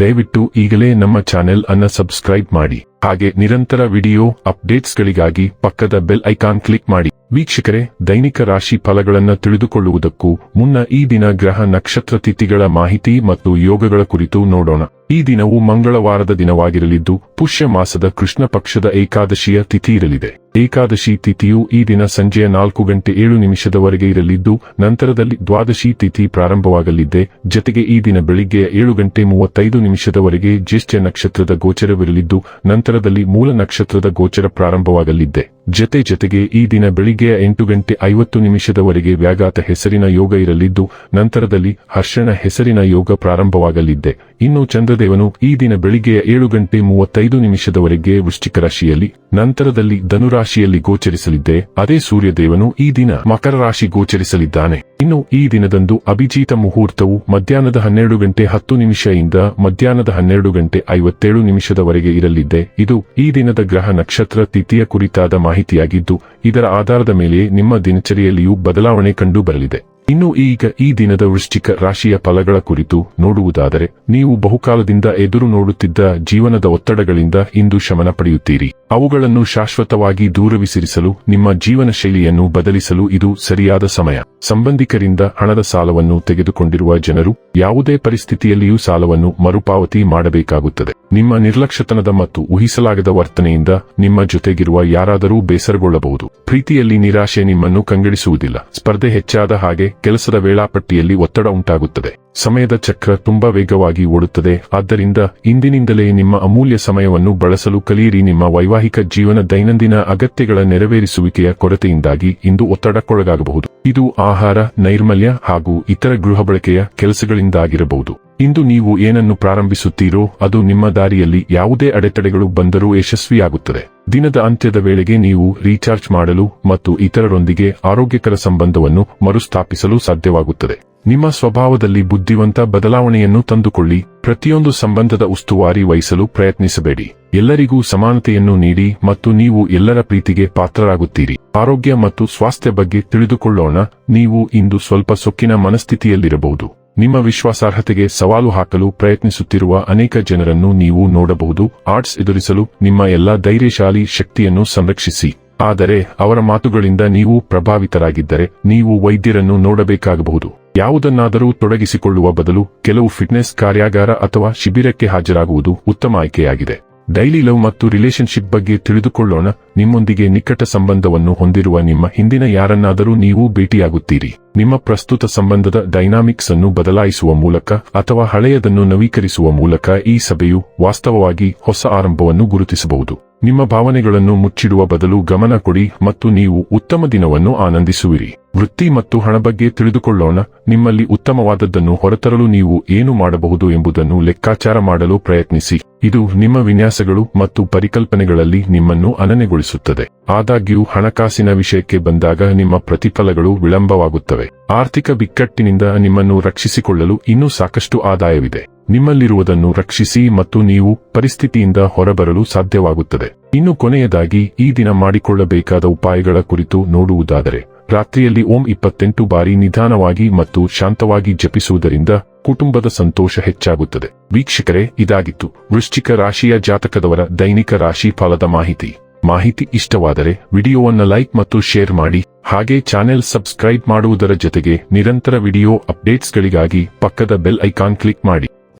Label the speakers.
Speaker 1: ದಯವಿಟ್ಟು ಈಗಲೇ ನಮ್ಮ ಚಾನೆಲ್ ಅನ್ನ ಸಬ್ಸ್ಕ್ರೈಬ್ ಮಾಡಿ. ಹಾಗೆ ನಿರಂತರ ವಿಡಿಯೋ ಅಪ್ಡೇಟ್ಸ್ಗಳಿಗಾಗಿ ಪಕ್ಕದ ಬೆಲ್ ಐಕಾನ್ ಕ್ಲಿಕ್ ಮಾಡಿ. ವೀಕ್ಷಕರೇ, ದೈನಿಕ ರಾಶಿ ಫಲಗಳನ್ನು ತಿಳಿದುಕೊಳ್ಳುವುದಕ್ಕೂ ಮುನ್ನ ಈ ದಿನ ಗ್ರಹ ನಕ್ಷತ್ರ ತಿಥಿಗಳ ಮಾಹಿತಿ ಮತ್ತು ಯೋಗಗಳ ಕುರಿತು ನೋಡೋಣ. ಈ ದಿನವು ಮಂಗಳವಾರದ ದಿನವಾಗಿರಲಿದ್ದು, ಪುಷ್ಯ ಮಾಸದ ಕೃಷ್ಣ ಪಕ್ಷದ ಏಕಾದಶಿಯ ತಿಥಿ ಇರಲಿದೆ. ಏಕಾದಶಿ ತಿಥಿಯು ಈ ದಿನ ಸಂಜೆಯ ನಾಲ್ಕು ಗಂಟೆ ಏಳು ನಿಮಿಷದವರೆಗೆ ಇರಲಿದ್ದು, ನಂತರದಲ್ಲಿ ದ್ವಾದಶಿ ತಿಥಿ ಪ್ರಾರಂಭವಾಗಲಿದೆ. ಜತೆಗೆ ಈ ದಿನ ಬೆಳಿಗ್ಗೆಯ ಏಳು ಗಂಟೆ ಮೂವತ್ತೈದು ನಿಮಿಷದವರೆಗೆ ಜ್ಯೇಷ್ಠ ನಕ್ಷತ್ರದ ಗೋಚರವಿರಲಿದ್ದು, ನಂತರದಲ್ಲಿ ಮೂಲ ನಕ್ಷತ್ರದ ಗೋಚರ ಪ್ರಾರಂಭವಾಗಲಿದೆ. ಜತೆ ಜತೆಗೆ ಈ ದಿನ ಬೆಳಿಗ್ಗೆಯ ಎಂಟು ಗಂಟೆ ಐವತ್ತು ನಿಮಿಷದವರೆಗೆ ವ್ಯಾಘಾತ ಹೆಸರಿನ ಯೋಗ ಇರಲಿದ್ದು, ನಂತರದಲ್ಲಿ ಹರ್ಷಣ ಹೆಸರಿನ ಯೋಗ ಪ್ರಾರಂಭವಾಗಲಿದ್ದೆ ಇನ್ನು ಚಂದ್ರದೇವನು ಈ ದಿನ ಬೆಳಿಗ್ಗೆಯ ಏಳು ಗಂಟೆ ಮೂವತ್ತೈದು ನಿಮಿಷದವರೆಗೆ ವೃಶ್ಚಿಕ ರಾಶಿಯಲ್ಲಿ, ನಂತರದಲ್ಲಿ ಧನುರಾಶಿಯಲ್ಲಿ ಗೋಚರಿಸಲಿದ್ದೆ, ಅದೇ ಸೂರ್ಯದೇವನು ಈ ದಿನ ಮಕರ ರಾಶಿ ಗೋಚರಿಸಲಿದ್ದಾನೆ. ಇನ್ನು ಈ ದಿನದಂದು ಅಭಿಜೀತ ಮುಹೂರ್ತವು ಮಧ್ಯಾಹ್ನದ ಹನ್ನೆರಡು ಗಂಟೆ ಹತ್ತು ನಿಮಿಷದಿಂದ ಮಧ್ಯಾಹ್ನದ ಹನ್ನೆರಡು ಗಂಟೆ ಐವತ್ತೇಳು ನಿಮಿಷದವರೆಗೆ ಇರಲಿದ್ದೆ. ಇದು ಈ ದಿನದ ಗ್ರಹ ನಕ್ಷತ್ರ ತಿಥಿಯ ಕುರಿತಾದ ಮಾಹಿತಿಯಾಗಿದ್ದು, ಇದರ ಆಧಾರದ ಮೇಲೆ ನಿಮ್ಮ ದಿನಚರಿಯಲ್ಲಿಯೂ ಬದಲಾವಣೆ ಕಂಡು ಬರಲಿದೆ. ಇನ್ನು ಈಗ ಈ ದಿನದ ವೃಶ್ಚಿಕ ರಾಶಿಯ ಫಲಗಳ ಕುರಿತು ನೋಡುವುದಾದರೆ, ನೀವು ಬಹುಕಾಲದಿಂದ ಎದುರು ನೋಡುತ್ತಿದ್ದ ಜೀವನದ ಒತ್ತಡಗಳಿಂದ ಇಂದು ಶಮನ ಪಡೆಯುತ್ತೀರಿ. ಅವುಗಳನ್ನು ಶಾಶ್ವತವಾಗಿ ದೂರವಿಸಿರಿಸಲು, ನಿಮ್ಮ ಜೀವನ ಶೈಲಿಯನ್ನು ಬದಲಿಸಲು ಇದು ಸರಿಯಾದ ಸಮಯ. ಸಂಬಂಧಿಕರಿಂದ ಹಣದ ಸಾಲವನ್ನು ತೆಗೆದುಕೊಂಡಿರುವ ಜನರು ಯಾವುದೇ ಪರಿಸ್ಥಿತಿಯಲ್ಲಿಯೂ ಸಾಲವನ್ನು ಮರುಪಾವತಿ ಮಾಡಬೇಕಾಗುತ್ತದೆ. ನಿಮ್ಮ ನಿರ್ಲಕ್ಷ್ಯತನದ ಮತ್ತು ಊಹಿಸಲಾಗದ ವರ್ತನೆಯಿಂದ ನಿಮ್ಮ ಜೊತೆಗಿರುವ ಯಾರಾದರೂ ಬೇಸರಗೊಳ್ಳಬಹುದು. ಪ್ರೀತಿಯಲ್ಲಿ ನಿರಾಶೆ ನಿಮ್ಮನ್ನು ಕಂಗೆಡಿಸುವುದಿಲ್ಲ. ಸ್ಪರ್ಧೆ ಹೆಚ್ಚಾದ ಹಾಗೆ ಕೆಲಸದ ವೇಳಾಪಟ್ಟಿಯಲ್ಲಿ ಒತ್ತಡ ಉಂಟಾಗುತ್ತದೆ. ಸಮಯದ ಚಕ್ರ ತುಂಬಾ ವೇಗವಾಗಿ ಓಡುತ್ತದೆ. ಆದ್ದರಿಂದ ಇಂದಿನಿಂದಲೇ ನಿಮ್ಮ ಅಮೂಲ್ಯ ಸಮಯವನ್ನು ಬಳಸಲು ಕಲಿಯಿರಿ. ನಿಮ್ಮ ವೈವಾಹಿಕ ಜೀವನ ದೈನಂದಿನ ಅಗತ್ಯಗಳ ನೆರವೇರಿಸುವಿಕೆಯ ಕೊರತೆಯಿಂದಾಗಿ ಇಂದು ಒತ್ತಡಕ್ಕೊಳಗಾಗಬಹುದು. ಇದು ಆಹಾರ, ನೈರ್ಮಲ್ಯ ಹಾಗೂ ಇತರ ಗೃಹ ಬಳಕೆಯ ಕೆಲಸಗಳಿಂದಾಗಿರಬಹುದು. ಇಂದು ನೀವು ಏನನ್ನು ಪ್ರಾರಂಭಿಸುತ್ತೀರೋ ಅದು ನಿಮ್ಮ ದಾರಿಯಲ್ಲಿ ಯಾವುದೇ ಅಡೆತಡೆಗಳು ಬಂದರೂ ಯಶಸ್ವಿಯಾಗುತ್ತದೆ. ದಿನದ ಅಂತ್ಯದ ವೇಳೆಗೆ ನೀವು ರೀಚಾರ್ಜ್ ಮಾಡಲು ಮತ್ತು ಇತರರೊಂದಿಗೆ ಆರೋಗ್ಯಕರ ಸಂಬಂಧವನ್ನು ಮರುಸ್ಥಾಪಿಸಲು ಸಾಧ್ಯವಾಗುತ್ತದೆ. ನಿಮ್ಮ ಸ್ವಭಾವದಲ್ಲಿ ಬುದ್ಧಿವಂತ ಬದಲಾವಣೆಯನ್ನು ತಂದುಕೊಳ್ಳಿ. ಪ್ರತಿಯೊಂದು ಸಂಬಂಧದ ಉಸ್ತುವಾರಿ ವಹಿಸಲು ಪ್ರಯತ್ನಿಸಬೇಡಿ. ಎಲ್ಲರಿಗೂ ಸಮಾನತೆಯನ್ನು ನೀಡಿ ಮತ್ತು ನೀವು ಎಲ್ಲರ ಪ್ರೀತಿಗೆ ಪಾತ್ರರಾಗುತ್ತೀರಿ. ಆರೋಗ್ಯ ಮತ್ತು ಸ್ವಾಸ್ಥ್ಯ ಬಗ್ಗೆ ತಿಳಿದುಕೊಳ್ಳೋಣ. ನೀವು ಇಂದು ಸ್ವಲ್ಪ ಸೊಕ್ಕಿನ ಮನಸ್ಥಿತಿಯಲ್ಲಿರಬಹುದು. ನಿಮ್ಮ ವಿಶ್ವಾಸಾರ್ಹತೆಗೆ ಸವಾಲು ಹಾಕಲು ಪ್ರಯತ್ನಿಸುತ್ತಿರುವ ಅನೇಕ ಜನರನ್ನು ನೀವು ನೋಡಬಹುದು. ಆರ್ಟ್ಸ್ ಎದುರಿಸಲು ನಿಮ್ಮ ಎಲ್ಲಾ ಧೈರ್ಯಶಾಲಿ ಶಕ್ತಿಯನ್ನು ಸಂರಕ್ಷಿಸಿ. ಆದರೆ ಅವರ ಮಾತುಗಳಿಂದ ನೀವು ಪ್ರಭಾವಿತರಾಗಿದ್ದರೆ ನೀವು ವೈದ್ಯರನ್ನು ನೋಡಬೇಕಾಗಬಹುದು. ಯಾವುದನ್ನಾದರೂ ತೊಡಗಿಸಿಕೊಳ್ಳುವ ಬದಲು ಕೆಲವು ಫಿಟ್ನೆಸ್ ಕಾರ್ಯಾಗಾರ ಅಥವಾ ಶಿಬಿರಕ್ಕೆ ಹಾಜರಾಗುವುದು ಉತ್ತಮ ಆಯ್ಕೆಯಾಗಿದೆ. ಡೈಲಿ ಲವ್ ಮತ್ತು ರಿಲೇಶನ್ಶಿಪ್ ಬಗ್ಗೆ ತಿಳಿದುಕೊಳ್ಳೋಣ. ನಿಮ್ಮೊಂದಿಗೆ ನಿಕಟ ಸಂಬಂಧವನ್ನು ಹೊಂದಿರುವ ನಿಮ್ಮ ಹಿಂದಿನ ಯಾರನ್ನಾದರೂ ನೀವು ಭೇಟಿಯಾಗುತ್ತೀರಿ. ನಿಮ್ಮ ಪ್ರಸ್ತುತ ಸಂಬಂಧದ ಡೈನಾಮಿಕ್ಸ್ ಅನ್ನು ಬದಲಾಯಿಸುವ ಮೂಲಕ ಅಥವಾ ಹಳೆಯದನ್ನು ನವೀಕರಿಸುವ ಮೂಲಕ ಈ ಸಭೆಯು ವಾಸ್ತವವಾಗಿ ಹೊಸ ಆರಂಭವನ್ನು ಗುರುತಿಸಬಹುದು. ನಿಮ್ಮ ಭಾವನೆಗಳನ್ನು ಮುಚ್ಚಿಡುವ ಬದಲು ಗಮನ ಕೊಡಿ ಮತ್ತು ನೀವು ಉತ್ತಮ ದಿನವನ್ನು ಆನಂದಿಸುವಿರಿ. ವೃತ್ತಿ ಮತ್ತು ಹಣ ಬಗ್ಗೆ ತಿಳಿದುಕೊಳ್ಳೋಣ. ನಿಮ್ಮಲ್ಲಿ ಉತ್ತಮವಾದದ್ದನ್ನು ಹೊರತರಲು ನೀವು ಏನು ಮಾಡಬಹುದು ಎಂಬುದನ್ನು ಲೆಕ್ಕಾಚಾರ ಮಾಡಲು ಪ್ರಯತ್ನಿಸಿ. ಇದು ನಿಮ್ಮ ವಿನ್ಯಾಸಗಳು ಮತ್ತು ಪರಿಕಲ್ಪನೆಗಳಲ್ಲಿ ನಿಮ್ಮನ್ನು ಅನನೆಗೊಳಿಸುತ್ತದೆ ಆದಾಗ್ಯೂ, ಹಣಕಾಸಿನ ವಿಷಯಕ್ಕೆ ಬಂದಾಗ ನಿಮ್ಮ ಪ್ರತಿಫಲಗಳು ವಿಳಂಬವಾಗುತ್ತವೆ. ಆರ್ಥಿಕ ಬಿಕ್ಕಟ್ಟಿನಿಂದ ನಿಮ್ಮನ್ನು ರಕ್ಷಿಸಿಕೊಳ್ಳಲು ಇನ್ನೂ ಸಾಕಷ್ಟು ಆದಾಯವಿದೆ. ನಿಮ್ಮಲ್ಲಿರುವುದನ್ನು ರಕ್ಷಿಸಿ ಮತ್ತು ನೀವು ಪರಿಸ್ಥಿತಿಯಿಂದ ಹೊರಬರಲು ಸಾಧ್ಯವಾಗುತ್ತದೆ. ಇನ್ನು ಕೊನೆಯದಾಗಿ, ಈ ದಿನ ಮಾಡಿಕೊಳ್ಳಬೇಕಾದ ಉಪಾಯಗಳ ಕುರಿತು ನೋಡುವುದಾದರೆ ರಾತ್ರಿಯಲ್ಲಿ ಓಂ ಇಪ್ಪತ್ತೆಂಟು ಬಾರಿ ನಿಧಾನವಾಗಿ ಮತ್ತು ಶಾಂತವಾಗಿ ಜಪಿಸುವುದರಿಂದ ಕುಟುಂಬದ ಸಂತೋಷ ಹೆಚ್ಚಾಗುತ್ತದೆ. ವೀಕ್ಷಕರೇ, ಇದಾಗಿತ್ತು. ವೃಶ್ಚಿಕ ರಾಶಿಯ ಜಾತಕದವರ ದೈನಿಕ ರಾಶಿ ಫಲದ ಮಾಹಿತಿ. ಮಾಹಿತಿ ಇಷ್ಟವಾದರೆ ವಿಡಿಯೋವನ್ನು ಲೈಕ್ ಮತ್ತು ಶೇರ್ ಮಾಡಿ. ಹಾಗೆ ಚಾನೆಲ್ ಸಬ್ಸ್ಕ್ರೈಬ್ ಮಾಡುವುದರ ಜೊತೆಗೆ ನಿರಂತರ ವಿಡಿಯೋ ಅಪ್ಡೇಟ್ಸ್ಗಳಿಗಾಗಿ ಪಕ್ಕದ ಬೆಲ್ ಐಕಾನ್ ಕ್ಲಿಕ್ ಮಾಡಿ.